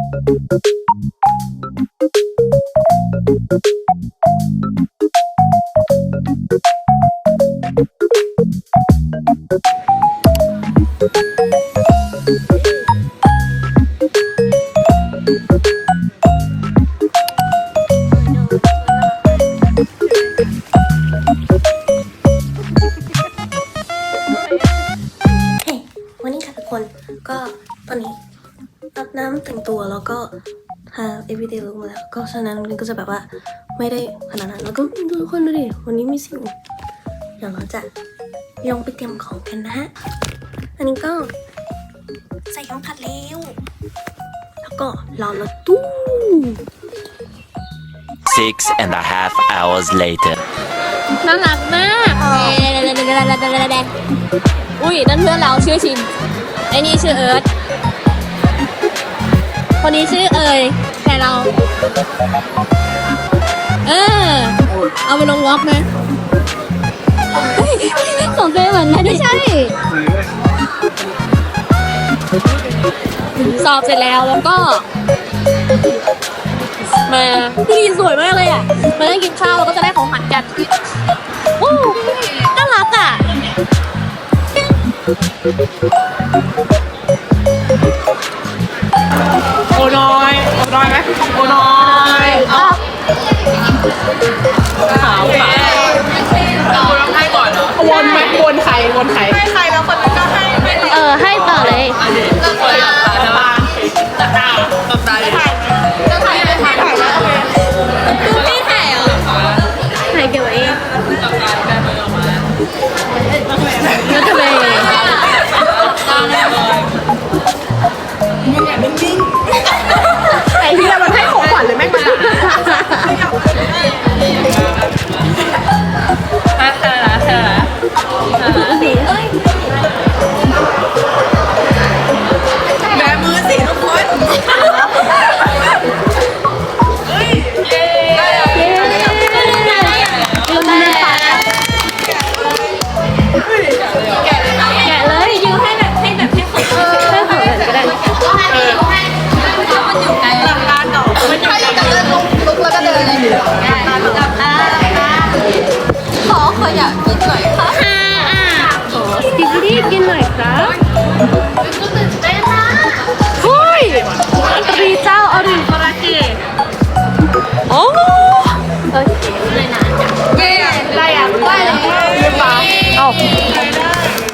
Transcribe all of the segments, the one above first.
Thank you. ลงมาแล้วก็ฉะนั้นมันก็จะแบบว่าไม่ได้ขนาดนั้นแล้วก็ดูคนดูดิวันนี้มีสิ่งเดี๋ยวเราจะลงไปเตรียมของกันนะฮะอันนี้ก็ใส่ยองผัดเล้วแล้วก็รอรถตู้ six and a half hours later น่ารักมากอุ้ยนั่นเพื่อนเราชื่อชินไอ้นี่ชื่อเอิร์ธคนนี้ชื่อเอ๋ย เรา เออ เอาไปลงวอล์กไหมของเต้เหมือนไม่ใช่ สอบเสร็จแล้วแล้วก็ มาที่ดีสวยมากเลยอะ มานั่งกินข้าวแล้วก็จะได้ของขวัญกันโอ้น่ารักอะโอ้น้อย น้อยไหมน้อยเอาขาวขาว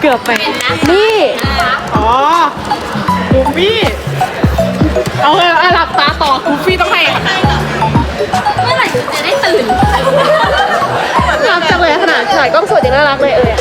เกือบไปนี่อ๋อคูฟี่เอาเลยเอาหลับตาต่อคูฟี่ต้องให้เม่ไหร่จะได้ตื่น น่ารักจังเลยขนาดถ่ายกล้องสวยยังน่ารักเลยเอ่ย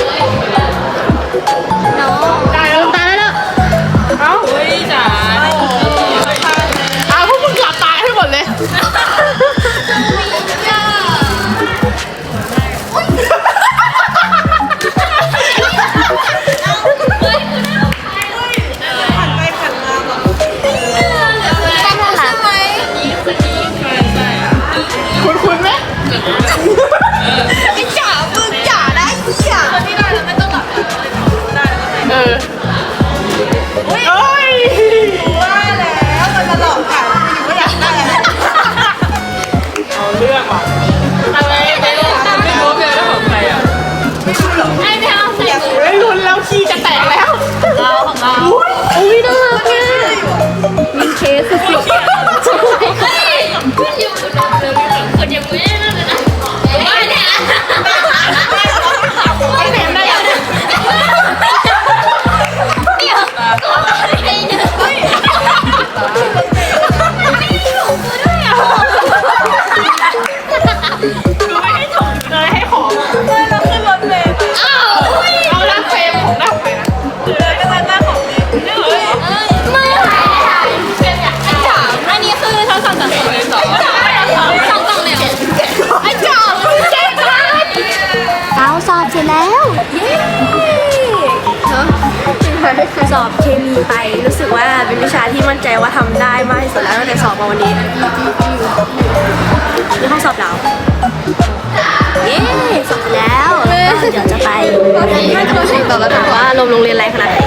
บอกแล้วกัว่าลมโรงเรียนแรงขนาดไหน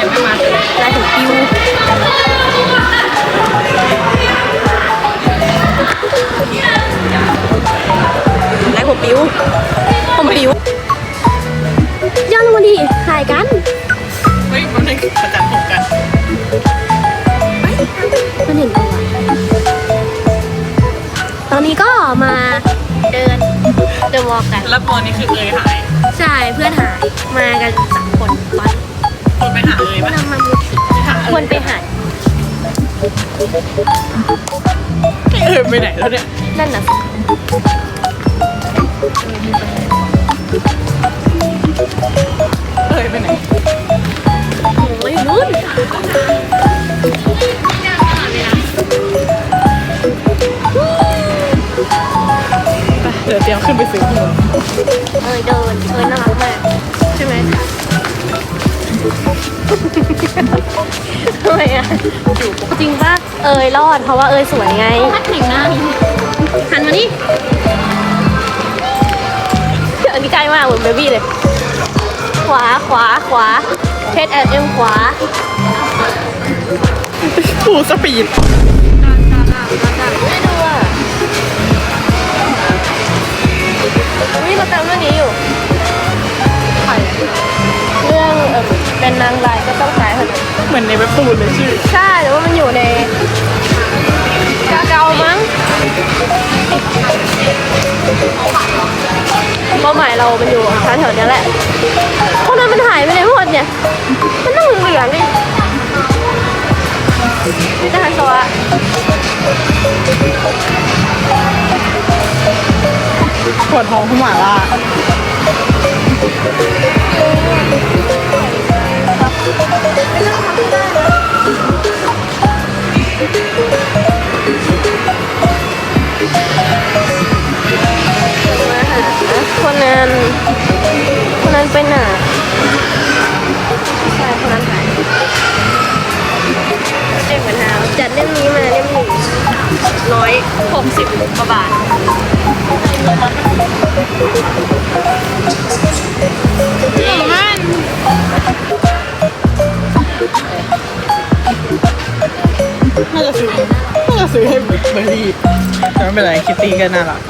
ยังไม่มาแรงถึงปิ้วแรงผมปิ้วผมปิ้วย้อนลงมาดิถ่ายกันเฮ้ยมันเป็ประจันผมกันตอนนี้ก็มาเดินเดินวอล์กกันแล้วตอนนี้คือเคยหาย ใช่เพื่อนหายมากันสามคนตอนคนไปหาเอยปะนำมามือถือควรไปหายเอยไปไหนแล้วเนี่ยนั่นน่ะสิเอยไปไหนโอ้ยนู่นไปเดี๋ยวเตรียมขึ้นไปซื้อขนม ยเดินเอ้ยน่ารักมากใช่ไหมทำไมอะจริงปะเอ้ยรอดเพราะว่าเอ้ยสวยไงถ้าถึงหน้านี้หันมานี่อันนี้ใกล้มากเหมือนเบบี้เลย ขวาขวาขวาเพชรแอนเอ็มขวาฟูสปีด ม่ดูอะนี่เราตามเรื่องนี้อยู่เรื่องเออเป็นนางร้ายก็ต้องสายถนนเหมือนในเว็บตูนเลยชื่อใช่แต่ว่ามันอยู่ในกาเกามั้งเป้าหมายเรามันอยู่แถวๆเนี้ยแหละคนนั้นมันหายไปไหนหมดเนี่ย มันนั่งเหลืองนี่นี่จะหันสวะ ปวดท้องขึ้นมาล่ามาหาคนนั้นคน ร้อยหกสิบกว่าบาทน่าจะซื้อน่าจะซื้อให้เบอร์รี่แต่ไม่เป็นไรคิตตี้ก็น่ารัก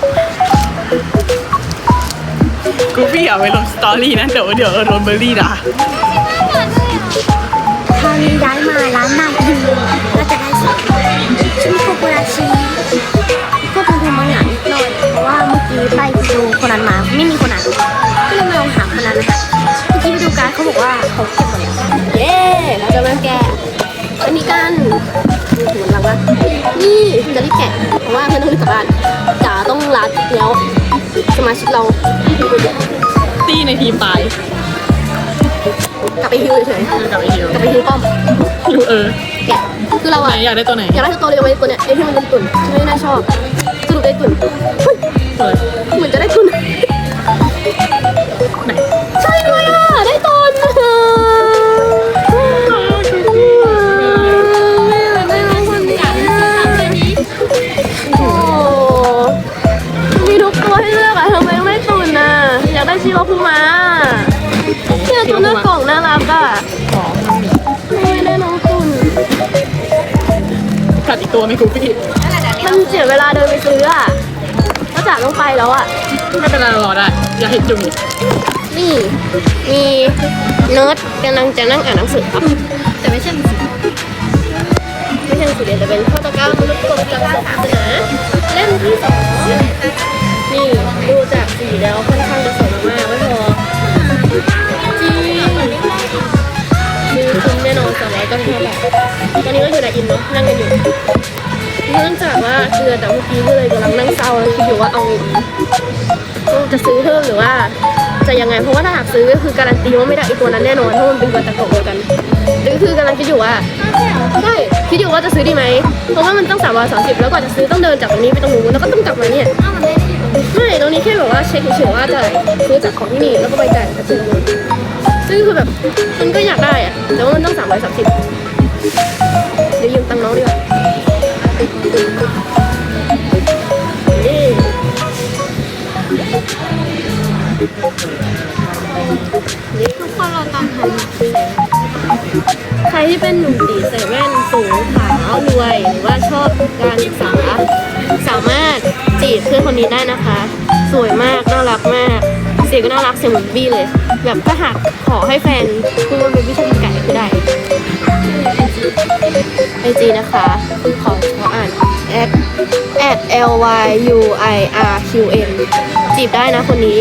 กูพี่เอาไว้ลงสตอรี่นะเดี๋ยวเดี๋ยวโดนเบอร์รี่ด่าคราวนี้ย้ายมาร้านนาง ไปดูคนนั้นมา ไม่มีคนนั้นก็เลยมาลองหาคนนั้นนะคะเมื่อกี้ไปดูการดเขาบอกว่าเขาเก็บหมดแล้วเย้เราจะเริ่มแกะอันนี้กันเหมือนเราว่านี่มันจะรีบแกะเพราะว่าเพื่อนต้องรีบกลับบ้านจ๋าต้องรัดแล้วสมาชิกเราตี้ในทีมตายกลับไปฮิวเฉยคือกลับไปฮิวๆกลับไปฮิวป้อมฮิวเออแกะคือเราไหนอะอยากได้ตัวไหนอยากได้ตัวเดียวไว้ตัวเนี้ยไอ้ที่มันเป็นตุ่นฉันไม่น่าชอบสรุปได้ตุ่น เฮ้ยตัวไหนเหมือนจะได้ตุ่นไหนใช่เลยอะ ได้ตุ่นไม่อยากได้น้องคนนี้โอ้มีทุกตัวให้เลือกอะทำไมไม่ตุ่นน่ะอยากได้ชิโรพูมาเนี่ยตัวหน้ากล่องน่ารักอะของไม่ได้น้องตุ่นขาดอีกตัวไหม่กูพี่มันเสียเวลาเดินไปซื้ออะ ก็จ๋าต้องไปแล้วอะไม่เป็นไรเรารอได้ อย่าเห็นจุงนี่มีเนิร์ดกำลังจะนั่งอ่านหนังสือครับ แต่ไม่ใช่หนังสือไม่ใช่หนังสือเรียนแต่เป็นข้อตะกร้ามนุษย์กรมการศาสนาเล่มที่สองนี่ดูจากสีแล้วค่อนข้างจะสวยมากๆไม่พอจริงคือคุ้มแน่นอนสองร้อยเก้าสิบห้าบาทตอนนี้ก็อยู่ในอินเนาะนั่งกันอยู่ เนื่องจากว่าเกลือแต่เมื่อกี้ก็เลยกำลังนั่งเศร้าแล้วคิดอยู่ว่าเอาไงดีจะซื้อเพิ่มหรือว่าจะยังไงเพราะว่าถ้าหากซื้อก็คือการันตีว่าไม่ได้อีกตัวนั้นแน่นอนเพราะมันเป็นตัวตะกบเดียวกันหรือคือกำลังคิดอยู่ว่าใช่คิดอยู่ว่าจะซื้อดีไหมเพราะว่ามันต้องสามร้อยสามสิบแล้วก่อนจะซื้อต้องเดินจากตรงนี้ไปตรงนู้นแล้วก็ต้องกลับมาเนี่ยไม่ตรงนี้แค่แบบว่าเช็คเฉยๆว่าจะซื้อจากของที่นี่แล้วก็ไปจ่ายกับที่นู้นซึ่งคือแบบมันก็อยากได้อะแต่ว่ามันต้องสามร้อยสามสิบเดี๋ยวยืมตังค์น้องดีกว่า ทุกคนเราตามทันใครที่เป็นหนุ่มตีใส่แว่นสูงขาวรวยหรือว่าชอบการศึกษาสามารถจีบเพื่อนคนนี้ได้นะคะ สวยมากน่ารักมากเสียงก็น่ารักเสียงเหมือนบี้เลย แบบถ้าหากขอให้แฟนพูดว่าเป็นบี้ชอบกินไก่ก็ได้ไอจีนะคะขอขออ่าน at at l y u i r q n จีบได้นะคนนี้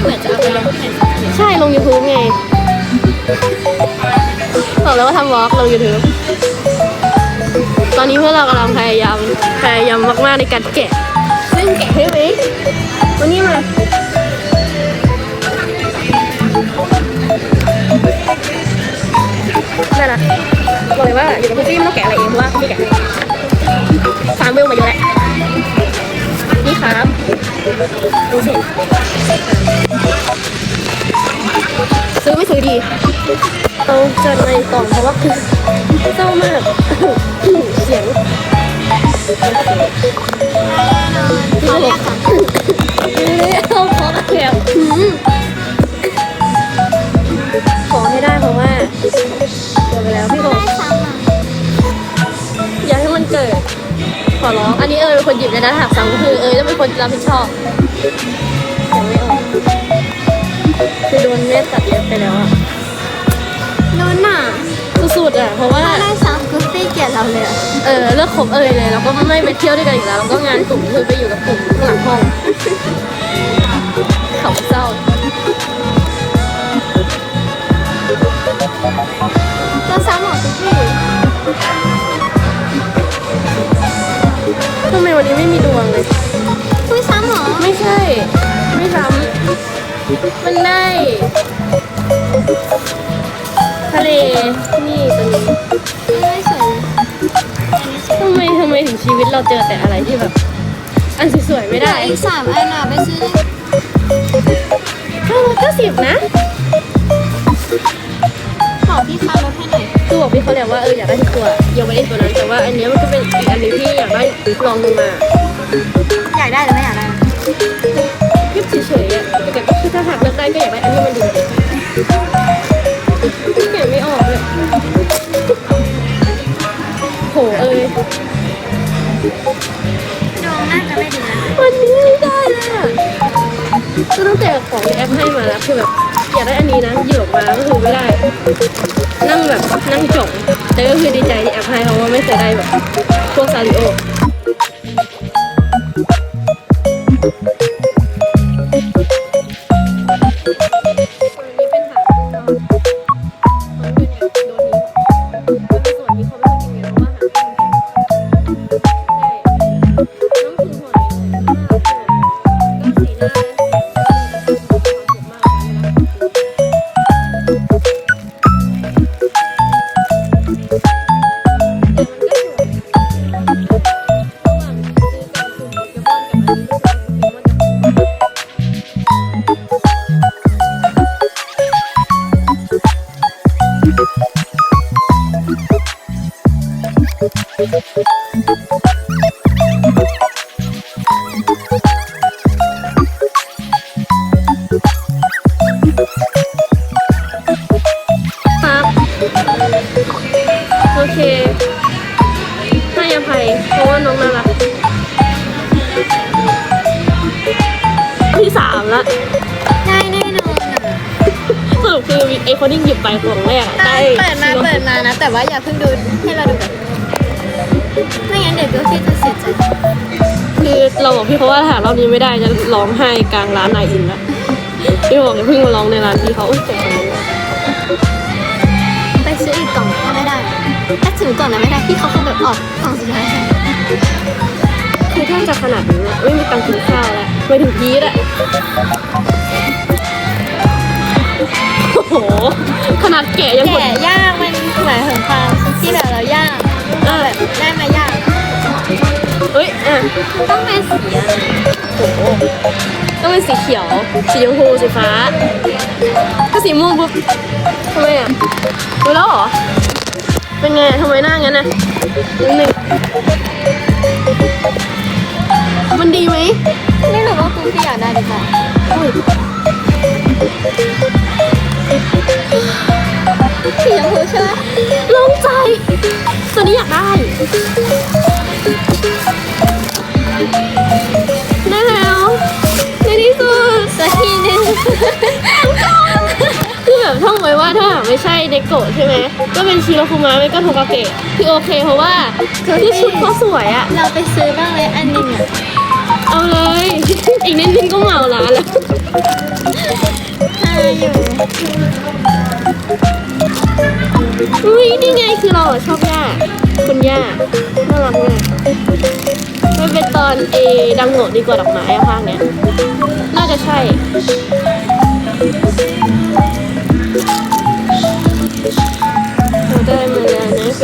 เหมือนเหมือนจะเอาไปลงที่ไหนสักที่ใช่ลง YouTube ไง บอกแล้วว่าทำวอล์กลง YouTube ตอนนี้พวกเรากำลังพยายามพยายามมากๆในการแกะซึ่งแกะให้ไหมวันนี้มานั่นแหละบอกเลยว่าอยู่กับคุณพี่ไม่ต้องแกะอะไรเองเพราะว่าพี่แกะให้ฟาร์มเวลมาเยอะแล้วนี่ครับดูสิ ซื้อไม่ซื้อดีเอาจัดในกล่องเพราะว่าคือเศร้ามาก เสียงเขาเรียค่ะเอาขอแถม อร้อง อันนี้เออเป็นคนหยิบเลยนะหากซ้ำก็คือเออจะเป็นคนรับผิดชอบยังไม่ออกคือโดนแม่ตัดเล็บไปแล้วอะโดนหน่ะสุดๆอะเพราะว่าถ้าได้ซ้ำคือพี่เกลียดเราเลยอะเออเลิกคบเอยเลยแล้วก็ไม่ไปเที่ยวด้วยกันอีกแล้วแล้วก็งานกลุ่มคือไปอยู่กับกลุ่มข้างหลังห้องเขาเศร้าก็ซ้ำหมดทุกที่ ทำไมวันนี้ไม่มีดวงเลยคุยซ้ำเหรอ ไม่ใช่ ไม่ซ้ำมันได้ ทะเล นี่ตัวนี้ไม่สวยเลยทำไมทำไมถึงชีวิตเราเจอแต่อะไรที่แบบ อันสวยๆไม่เหลืได้ออีกสามอันอะไปซื้อได้ห้าร้อยเก้าสิบนะ ขอพี่ค้าลดให้หน่อย คือบอกพี่เขาแล้วว่าเอออยากได้ทุกตัวยังไม่ได้ตัวนั้นแต่ว่าอันเนี้ยมันก็เป็นอีกอันหนึงที่อยากได้ลองลงมาอยากได้หรือไม่อยากได้คิดเฉยๆอะแต่ก็คือถ้าหากเลือกได้ก็อยากได้อันที่มันดูดีแกะไม่ออกเลยโหเอ้ยดวงน่าจะไม่ดีนะวันนี้ไม่ได้เลยอะคือตั้งแต่ของในแอปให้มาแล้วคือแบบอยากได้อันนี้นะหยิบออกมาก็คือไม่ได้ นั่งแบบนั่งจ่องแต่ก็คือดีใจที่แอปให้เพราะว่าไม่เคยได้แบบพวกซาริโอ ราะว่าน้องน่ารักที่สามละได้แน่นอนอะสรุปคือไอคนที่หยิบไปของแรกอะได้เปิดมาเปิดมานะ แต่ว่าอย่าเพิ่งดูให้เราดูแบบไม่งั้นเดี๋ยวเบลฟี่จะเสียใจคือเราบอกพี่เขาว่าถ้ารอบนี้ไม่ได้จะร้องไห้กลางร้านนายอินละพี่บอกอย่าเพิ่งมาร้องในร้านพี่เขาอุ้ยเจ็บตรงนี้ไปซื้ออีกกล่อง ถ้าถ้าถึงก่อนนะไม่ได้พี่เขาคงแบบออกกล่องสุดท้ายให้คือถ้าจะขนาดนี้อะไม่มีตังค์กินข้าวแล้วไปถึงพีทอะโอ้โห ขนาดแกะยังหมดแก่ยากมันหมายถึงความที่แบบเรายากเราแบบได้มายากเอ้ยอะต้องเป็นสีอะไรโอ้ต้องเป็นสีเขียว สีชมพูสีฟ้า ถ้าสีม่วงปุ๊บทำไมอะรู้แล้วเหรอ เป็นไงทำไมหน้างั้นอะนิดนึงมันดีไหมไม่รู้ว่าคุณพี่อยากได้หรือเปล่าอุ้ยสีชมพูใช่ไหมโล่งใจ ตัวนี้อยากได้ โกะใช่ไหมก็เป็นชิโรคุมะไม่ก็โทกาเกะคือโอเคเพราะว่าคือชุดเขาสวยอะเราไปซื้อบ้างเลยอันหนึงอะเอาเลย อีกนิดนึงก็เหมาร้านแล้วใช่อยู่อุ้ยนี่ไงคือเราอะชอบย่าคุณย่าน่ารักมากมันเป็นตอนเอดังโงะดีกว่าดอกไม้อะภาคเนี้ยน่าจะใช่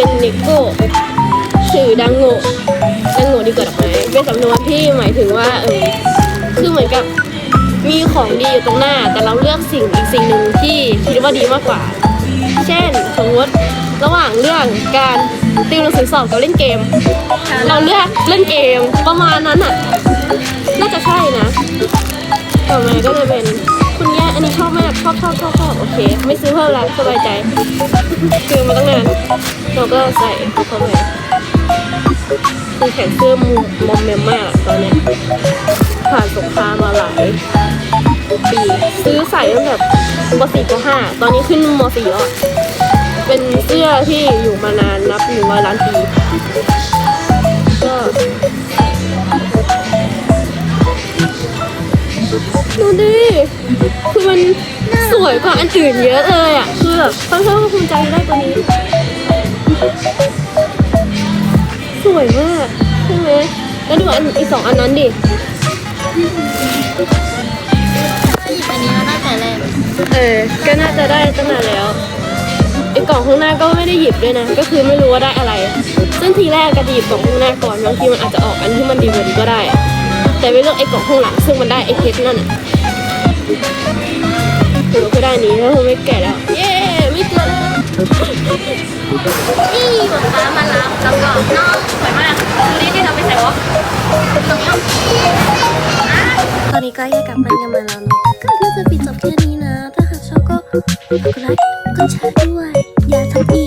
นะเป็นนิโก้ชื่อดังโงะดังโงะดีกว่าดอกไม้เป็นสำนวนที่หมายถึงว่าเออคือเหมือนกับมีของดีอยู่ตรงหน้า แต่เราเลือกสิ่งอีกสิ่งหนึ่งที่คิดว่าดีมากกว่า เช่นสมมติระหว่างเรื่องการติวหนังสือสอบกับเล่นเกม เราเลือกเล่นเกมประมาณนั้นอะ น่าจะใช่นะต่อมาก็จะเป็น คุณย่าอันนี้ชอบมากชอบชอบชอบชอบโอเค ไม่ซื้อเพิ่มละสบายใจคือมาตั้งนานเราก็ใส่เข้าไปคือแขนเสื้อมุมมอมแมมมากตอนนี้ผ่านสงครามมาหลายปีซื้อใส่ตั้งแต่ปสี่ปห้าตอนนี้ขึ้นมสี่แล้วเป็นเสื้อที่อยู่มานานนับหนึ่งร้อยล้านปี ดูดิ คือมันสวยกว่าอันอื่นเยอะเลยอะ คือแบบค่อนข้างภูมิใจได้ตัวนี้ สวยมากใช่ไหมแล้วดูอันอีกสองอันนั้นดิหยิบอันนี้มาตั้งแต่แรกเออ ก็น่าจะได้ตั้งนานแล้วไอ้กล่องข้างหน้าก็ไม่ได้หยิบด้วยนะ ก็คือไม่รู้ว่าได้อะไร ซึ่งทีแรกก็จะหยิบกล่องข้างหน้าก่อนบางทีมันอาจจะออกอันที่มันดีกว่านี้ก็ได้อะ แต่ไม่เลือกไอ้กล่องข้างหลังซึ่งมันได้ไอ้เพชรนั่นอะถือว่าก็ได้นี้แล้วคงไม่แก่แล้ว เย้ไม่เกินแล้วนี่ป๊าป๊ามารับแล้วก็น้องสวยมากนี่ที่เราไปใส่วะตรงนี้ตอนนี้ก็แยกกลับบ้านกันมาแล้วก็น่าจะปิดจบแค่นี้นะ ถ้าหากชอบก็กดไลค์กดแชร์ด้วย อย่าท้ออี